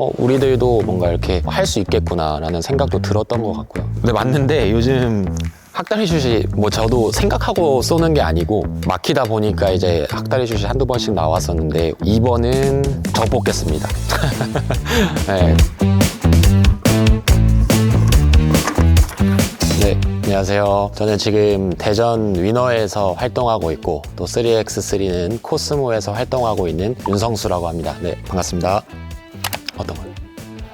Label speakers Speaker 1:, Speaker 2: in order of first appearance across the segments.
Speaker 1: 어, 우리들도 뭔가 이렇게 할 수 있겠구나라는 생각도 들었던 것 같고요. 근데 맞는데 요즘 학다리 슛이 뭐 저도 생각하고 쏘는 게 아니고 막히다 보니까 이제 학다리 슛이 한두 번씩 나왔었는데 이번은 저 뽑겠습니다. 네. 네, 안녕하세요. 저는 지금 대전 위너에서 활동하고 있고 또 3x3는 코스모에서 활동하고 있는 윤성수라고 합니다. 네, 반갑습니다. 어떤 거?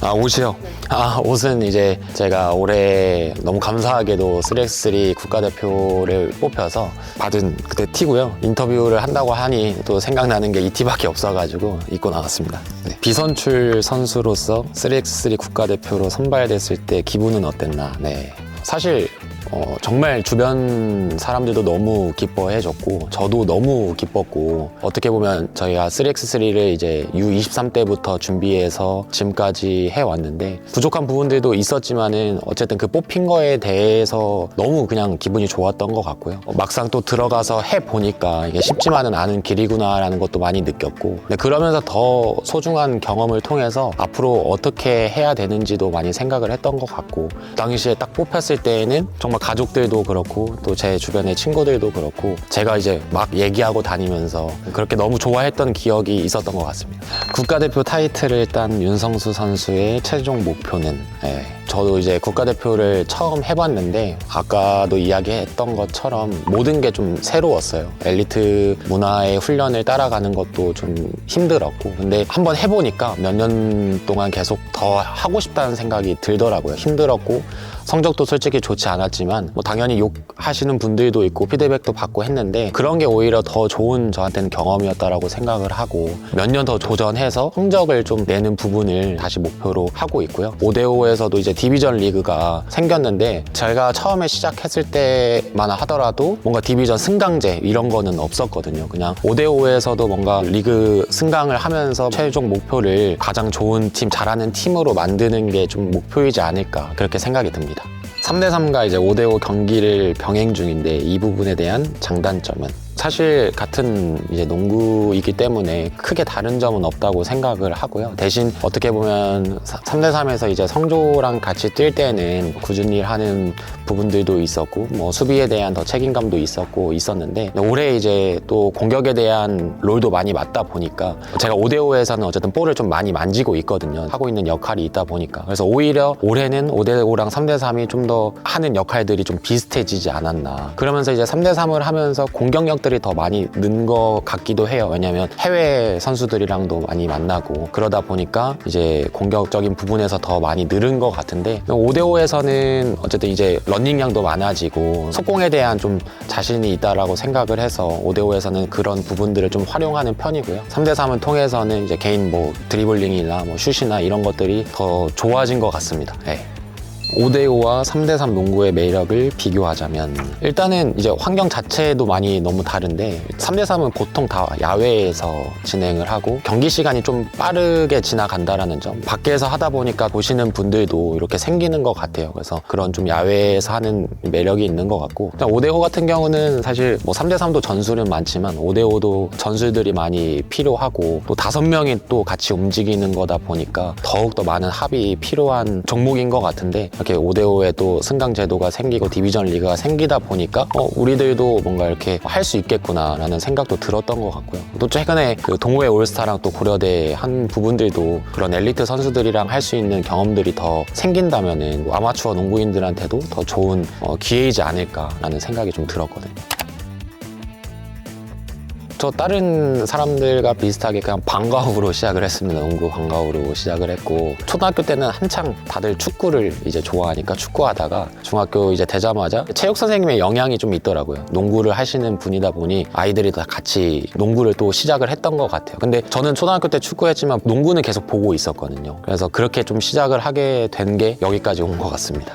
Speaker 1: 아, 옷이요? 아, 옷은 이제 제가 올해 너무 감사하게도 3x3 국가대표를 뽑혀서 받은 그때 티고요. 인터뷰를 한다고 하니 또 생각나는 게 이 티밖에 없어가지고 입고 나갔습니다. 네. 비선출 선수로서 3x3 국가대표로 선발됐을 때 기분은 어땠나? 네. 사실 어, 정말 주변 사람들도 너무 기뻐해줬고 저도 너무 기뻤고 어떻게 보면 저희가 3x3를 이제 U23 때부터 준비해서 지금까지 해왔는데 부족한 부분들도 있었지만은 어쨌든 그 뽑힌 거에 대해서 너무 그냥 기분이 좋았던 것 같고요. 어, 막상 또 들어가서 해보니까 이게 쉽지만은 않은 길이구나라는 것도 많이 느꼈고 근데 그러면서 더 소중한 경험을 통해서 앞으로 어떻게 해야 되는지도 많이 생각을 했던 것 같고 당시에 딱 뽑혔을 때에는 정말 가족들도 그렇고 또 제 주변의 친구들도 그렇고 제가 이제 막 얘기하고 다니면서 그렇게 너무 좋아했던 기억이 있었던 것 같습니다. 국가대표 타이틀을 딴 윤성수 선수의 최종 목표는 예, 저도 이제 국가대표를 처음 해봤는데 아까도 이야기했던 것처럼 모든 게 좀 새로웠어요. 엘리트 문화의 훈련을 따라가는 것도 좀 힘들었고 근데 한번 해보니까 몇 년 동안 계속 더 하고 싶다는 생각이 들더라고요. 힘들었고 성적도 솔직히 좋지 않았지만 뭐 당연히 욕하시는 분들도 있고 피드백도 받고 했는데 그런 게 오히려 더 좋은 저한테는 경험이었다라고 생각을 하고 몇 년 더 도전해서 성적을 좀 내는 부분을 다시 목표로 하고 있고요. 5대5에서도 이제 디비전 리그가 생겼는데 제가 처음에 시작했을 때만 하더라도 뭔가 디비전 승강제 이런 거는 없었거든요. 그냥 5대5에서도 뭔가 리그 승강을 하면서 최종 목표를 가장 좋은 팀, 잘하는 팀으로 만드는 게 좀 목표이지 않을까 그렇게 생각이 듭니다. 3대3과 이제 5대5 경기를 병행 중인데 이 부분에 대한 장단점은 사실 같은 이제 농구이기 때문에 크게 다른 점은 없다고 생각을 하고요. 대신 어떻게 보면 3대3에서 이제 성조랑 같이 뛸 때는 꾸준히 하는 부분들도 있었고 뭐 수비에 대한 더 책임감도 있었고 있었는데 올해 이제 또 공격에 대한 롤도 많이 맞다 보니까 제가 5대5에서는 어쨌든 볼을 좀 많이 만지고 있거든요. 하고 있는 역할이 있다 보니까 그래서 오히려 올해는 5대5랑 3대3이 좀 더 하는 역할들이 좀 비슷해지지 않았나. 그러면서 이제 3대3을 하면서 공격력 들이 더 많이 는 것 같기도 해요. 왜냐면 해외 선수들이랑도 많이 만나고 그러다 보니까 이제 공격적인 부분에서 더 많이 늘은 것 같은데 5대5에서는 어쨌든 이제 런닝량도 많아지고 속공에 대한 좀 자신이 있다라고 생각을 해서 5대5에서는 그런 부분들을 좀 활용하는 편이고요. 3대3을 통해서는 이제 개인 뭐 드리블링이나 뭐 슛이나 이런 것들이 더 좋아진 것 같습니다. 네. 5대5와 3대3 농구의 매력을 비교하자면 일단은 이제 환경 자체도 많이 너무 다른데 3대3은 보통 다 야외에서 진행을 하고 경기 시간이 좀 빠르게 지나간다라는 점 밖에서 하다 보니까 보시는 분들도 이렇게 생기는 것 같아요. 그래서 그런 좀 야외에서 하는 매력이 있는 것 같고 5대5 같은 경우는 사실 뭐 3대3도 전술은 많지만 5대5도 전술들이 많이 필요하고 또 다섯 명이 또 같이 움직이는 거다 보니까 더욱더 많은 합이 필요한 종목인 것 같은데 이렇게 5대5에 또 승강 제도가 생기고 디비전 리그가 생기다 보니까 어, 우리들도 뭔가 이렇게 할 수 있겠구나라는 생각도 들었던 것 같고요. 또 최근에 그 동호회 올스타랑 또 고려대 한 부분들도 그런 엘리트 선수들이랑 할 수 있는 경험들이 더 생긴다면은 뭐 아마추어 농구인들한테도 더 좋은 어, 기회이지 않을까라는 생각이 좀 들었거든요. 저 다른 사람들과 비슷하게 그냥 방과후로 시작을 했습니다. 농구 방과후로 시작을 했고 초등학교 때는 한창 다들 축구를 이제 좋아하니까 축구하다가 중학교 이제 되자마자 체육 선생님의 영향이 좀 있더라고요. 농구를 하시는 분이다 보니 아이들이 다 같이 농구를 또 시작을 했던 것 같아요. 근데 저는 초등학교 때 축구했지만 농구는 계속 보고 있었거든요. 그래서 그렇게 좀 시작을 하게 된 게 여기까지 온 것 같습니다.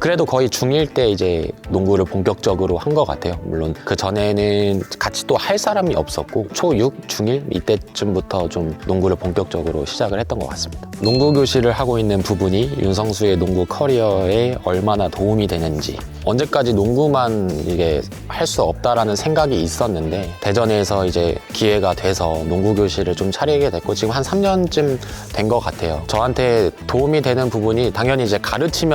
Speaker 1: 그래도 거의 중1 때 이제 농구를 본격적으로 한 것 같아요. 물론 그 전에는 같이 또 할 사람이 없었고 초6, 중1 이때쯤부터 좀 농구를 본격적으로 시작을 했던 것 같습니다. 농구 교실을 하고 있는 부분이 윤성수의 농구 커리어에 얼마나 도움이 되는지 언제까지 농구만 이게 할 수 없다라는 생각이 있었는데 대전에서 이제 기회가 돼서 농구 교실을 좀 차리게 됐고 지금 한 3년쯤 된 것 같아요. 저한테 도움이 되는 부분이 당연히 이제 가르치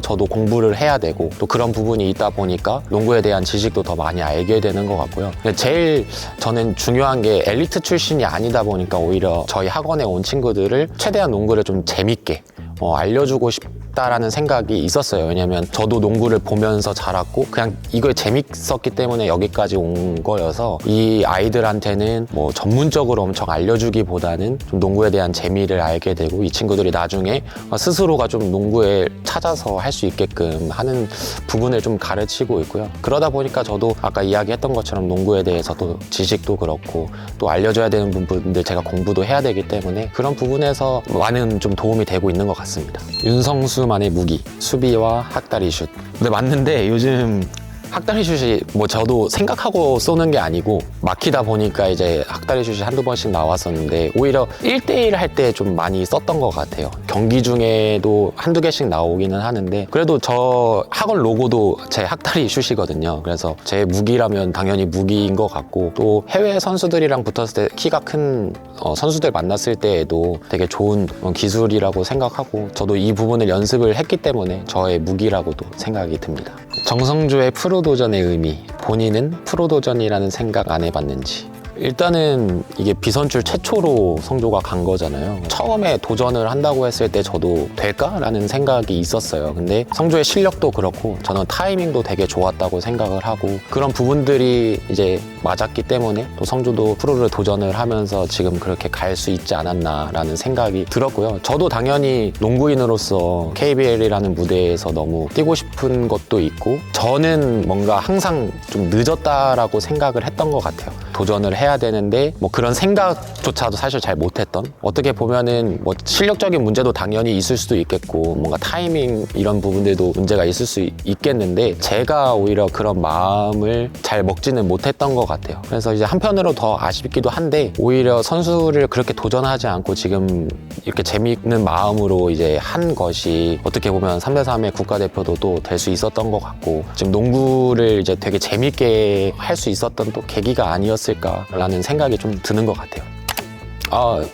Speaker 1: 저도 공부를 해야 되고 또 그런 부분이 있다 보니까 농구에 대한 지식도 더 많이 알게 되는 것 같고요. 제일 저는 중요한 게 엘리트 출신이 아니다 보니까 오히려 저희 학원에 온 친구들을 최대한 농구를 좀 재밌게 어, 알려주고 싶 다라는 생각이 있었어요. 왜냐면 저도 농구를 보면서 자랐고 그냥 이걸 재밌었기 때문에 여기까지 온 거여서 이 아이들한테는 뭐 전문적으로 엄청 알려주기보다는 좀 농구에 대한 재미를 알게 되고 이 친구들이 나중에 스스로가 좀 농구에 찾아서 할 수 있게끔 하는 부분을 좀 가르치고 있고요. 그러다 보니까 저도 아까 이야기했던 것처럼 농구에 대해서 또 지식도 그렇고 또 알려줘야 되는 부분들 제가 공부도 해야 되기 때문에 그런 부분에서 많은 좀 도움이 되고 있는 것 같습니다. 윤성수 만의 무기 수비와 학다리 슛. 근데 맞는데 요즘 학다리 슛이 뭐 저도 생각하고 쏘는 게 아니고 막히다 보니까 이제 학다리 슛이 한두 번씩 나왔었는데 오히려 1대1 할 때 좀 많이 썼던 것 같아요. 경기 중에도 한두 개씩 나오기는 하는데 그래도 저 학원 로고도 제 학다리 슛이거든요. 그래서 제 무기라면 당연히 무기인 것 같고 또 해외 선수들이랑 붙었을 때 키가 큰 어, 선수들 만났을 때에도 되게 좋은 어, 기술이라고 생각하고 저도 이 부분을 연습을 했기 때문에 저의 무기라고도 생각이 듭니다. 정성주의 프로 도전의 의미 본인은 프로 도전이라는 생각 안 해봤는지 일단은 이게 비선출 최초로 성조가 간 거잖아요. 처음에 도전을 한다고 했을 때 저도 될까라는 생각이 있었어요. 근데 성조의 실력도 그렇고 저는 타이밍도 되게 좋았다고 생각을 하고 그런 부분들이 이제 맞았기 때문에 또 성조도 프로를 도전을 하면서 지금 그렇게 갈 수 있지 않았나라는 생각이 들었고요. 저도 당연히 농구인으로서 KBL이라는 무대에서 너무 뛰고 싶은 것도 있고 저는 뭔가 항상 좀 늦었다라고 생각을 했던 것 같아요. 도전을 해야 되는데 뭐 그런 생각조차도 사실 잘 못했던 어떻게 보면은 뭐 실력적인 문제도 당연히 있을 수도 있겠고 뭔가 타이밍 이런 부분들도 문제가 있을 수 있겠는데 제가 오히려 그런 마음을 잘 먹지는 못했던 것 같아요. 그래서 이제 한편으로 더 아쉽기도 한데 오히려 선수를 그렇게 도전하지 않고 지금 이렇게 재미있는 마음으로 이제 한 것이 어떻게 보면 3대3의 국가대표도 또 될 수 있었던 것 같고 지금 농구를 이제 되게 재밌게 할 수 있었던 또 계기가 아니었을까 라는 생각이 좀 드는 것 같아요. 아,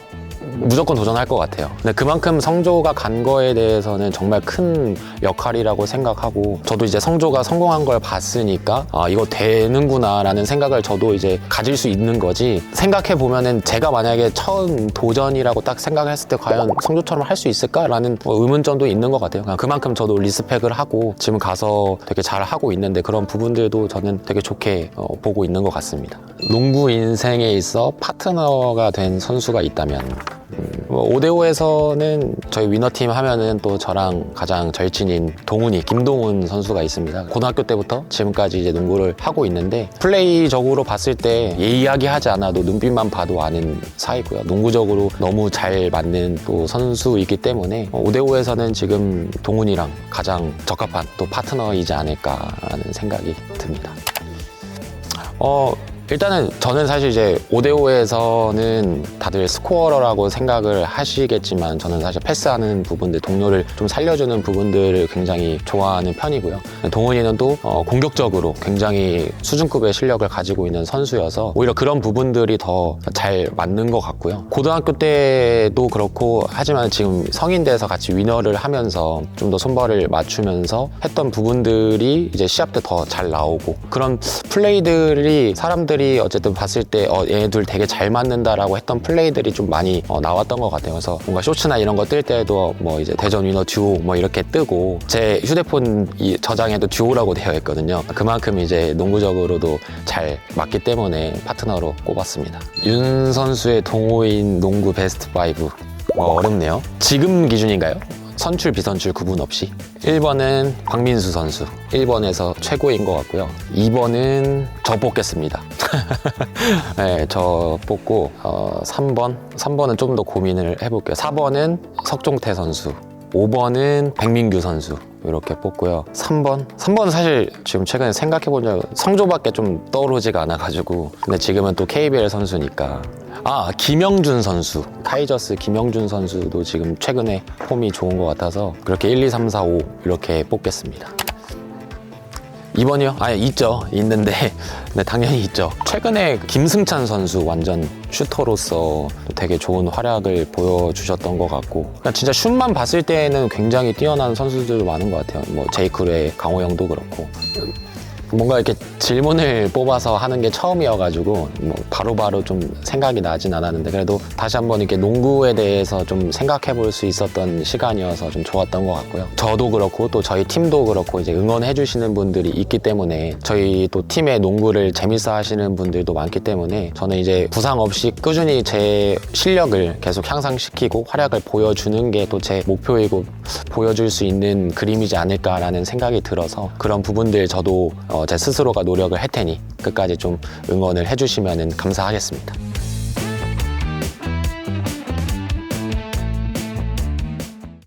Speaker 1: 무조건 도전할 것 같아요. 근데 그만큼 성조가 간 거에 대해서는 정말 큰 역할이라고 생각하고 저도 이제 성조가 성공한 걸 봤으니까 아 이거 되는구나라는 생각을 저도 이제 가질 수 있는 거지 생각해 보면은 제가 만약에 처음 도전이라고 딱 생각했을 때 과연 성조처럼 할 수 있을까라는 뭐 의문점도 있는 것 같아요. 그만큼 저도 리스펙을 하고 지금 가서 되게 잘 하고 있는데 그런 부분들도 저는 되게 좋게 어, 보고 있는 것 같습니다. 농구 인생에 있어 파트너가 된 선수가 있다면 뭐 5대5에서는 저희 위너팀 하면은 또 저랑 가장 절친인 동훈이, 김동훈 선수가 있습니다. 고등학교 때부터 지금까지 이제 농구를 하고 있는데 플레이적으로 봤을 때 예의하게 하지 않아도 눈빛만 봐도 아는 사이고요. 농구적으로 너무 잘 맞는 또 선수이기 때문에 5대5에서는 지금 동훈이랑 가장 적합한 또 파트너이지 않을까라는 생각이 듭니다. 어, 일단은 저는 사실 이제 5대5에서는 다들 스코어러라고 생각을 하시겠지만 저는 사실 패스하는 부분들, 동료를 좀 살려주는 부분들을 굉장히 좋아하는 편이고요. 동훈이는 또 어, 공격적으로 굉장히 수준급의 실력을 가지고 있는 선수여서 오히려 그런 부분들이 더 잘 맞는 것 같고요. 고등학교 때도 그렇고 하지만 지금 성인 돼서 같이 위너를 하면서 좀 더 손발을 맞추면서 했던 부분들이 이제 시합 때 더 잘 나오고 그런 플레이들이 사람들이 어쨌든 봤을 때 어, 얘네들 되게 잘 맞는다라고 했던 플레이들이 좀 많이 어, 나왔던 것 같아요. 그래서 뭔가 쇼츠나 이런 거 뜰 때도 뭐 이제 대전 위너 듀오 뭐 이렇게 뜨고 제 휴대폰 이 저장에도 듀오라고 되어 있거든요. 그만큼 이제 농구적으로도 잘 맞기 때문에 파트너로 꼽았습니다. 윤 선수의 동호인 농구 베스트 5 어, 어렵네요. 지금 기준인가요? 선출 비선출 구분 없이 1번은 박민수 선수 1번에서 최고인 것 같고요. 2번은 저 뽑겠습니다. 네, 저 뽑고 어, 3번 3번은 좀 더 고민을 해볼게요. 4번은 석종태 선수 5번은 백민규 선수 이렇게 뽑고요. 3번? 3번은 사실 지금 최근에 생각해보자 성조밖에 좀 떠오르지가 않아가지고 근데 지금은 또 KBL 선수니까 아 김영준 선수 카이저스 김영준 선수도 지금 최근에 폼이 좋은 것 같아서 그렇게 1, 2, 3, 4, 5 이렇게 뽑겠습니다. 2번이요? 아, 있죠. 있는데, 네, 당연히 있죠. 최근에 김승찬 선수 완전 슈터로서 되게 좋은 활약을 보여주셨던 것 같고, 그냥 진짜 슛만 봤을 때는 굉장히 뛰어난 선수들 많은 것 같아요. 뭐, 제이크루의 강호영도 그렇고. 뭔가 이렇게 질문을 뽑아서 하는 게 처음이어가지고 뭐 바로바로 좀 생각이 나진 않았는데 그래도 다시 한번 이렇게 농구에 대해서 좀 생각해 볼 수 있었던 시간이어서 좀 좋았던 것 같고요. 저도 그렇고 또 저희 팀도 그렇고 이제 응원해 주시는 분들이 있기 때문에 저희 또 팀의 농구를 재밌어 하시는 분들도 많기 때문에 저는 이제 부상 없이 꾸준히 제 실력을 계속 향상시키고 활약을 보여주는 게 또 제 목표이고 보여줄 수 있는 그림이지 않을까라는 생각이 들어서 그런 부분들 저도 어, 제 스스로가 노력을 할 테니 끝까지 좀 응원을 해주시면 감사하겠습니다.